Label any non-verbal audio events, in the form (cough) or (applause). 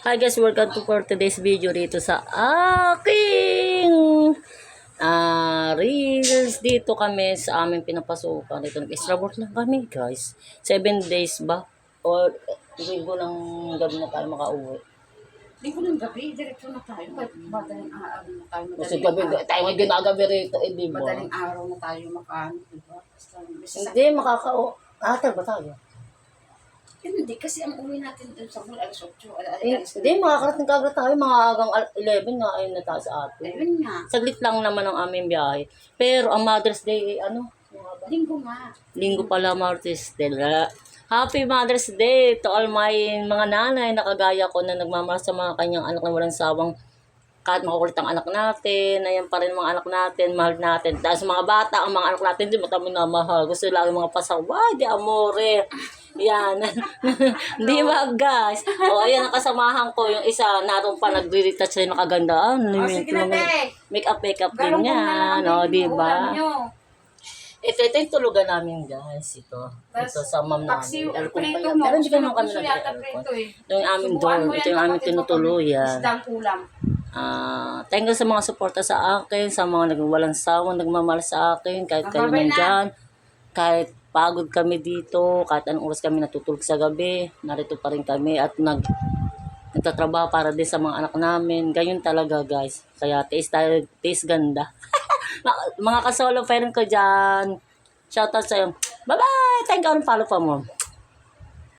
Hi guys, welcome to for today's video dito sa aking ah reels. Dito kami sa aming pinapasukan. Dito nag-extra work lang kami guys. Seven days ba? Or linggo ng gabi na tayo makauwi. Hindi ko ng gabi, diretso na tayo. Madaling araw na tayo. Kasi gabi, tayo may ginagabi rito, eh di ba? madaling araw na tayo makaano, di ba? Hindi, makakao. Atal ba tayo? Hindi, kasi ang uwi natin doon sa mall, alas 8, alas, Eh, alas, Hindi, makakarating kagad tayo. Mga agang al- 11 na ayun na tayo sa atin. Ayun nga, Saglit lang naman ang aming biyahe. Pero ang Mother's Day, eh, ano? linggo nga. Linggo pala Mother's Day. La- Happy Mother's Day to all my mga nanay na kagaya ko na nagmamahal sa mga kanyang anak na walang sawang kahit makukulit ang anak natin, ayan pa rin mga anak natin, mahal natin. Dahil sa mga bata, ang mga anak natin, di mo na mahal. Gusto lang mga pasaway, di amore. Yan. (laughs) di ba, guys? O, ayan, ang kasamahan ko, yung isa, naroon pa, nagre-retouch siya, nakaganda. Ano, Oh, sige na, te. Make-up, make-up din Galong yan. O, di ba? Ito, ito yung tulugan namin, guys. Ito. Ito sa ma'am namin. Aircon pa yan. Pero hindi ka naman kami nag-aircon. eh. Ito yung aming dorm. Ito yung aming tinutuluyan. Isdang kulam. Ah, thank you sa mga suporta sa akin, sa mga nagwalang sawang nagmamahal sa akin, kahit kayo Babay na. nandyan, kahit pagod kami dito, kahit anong oras kami natutulog sa gabi, narito pa rin kami at nag nagtatrabaho para din sa mga anak namin. Ganyan talaga guys. Kaya taste tayo, taste ganda. (laughs) mga kasolo parent ko dyan. Shoutout sa'yo. Bye-bye! Thank you and follow pa mo.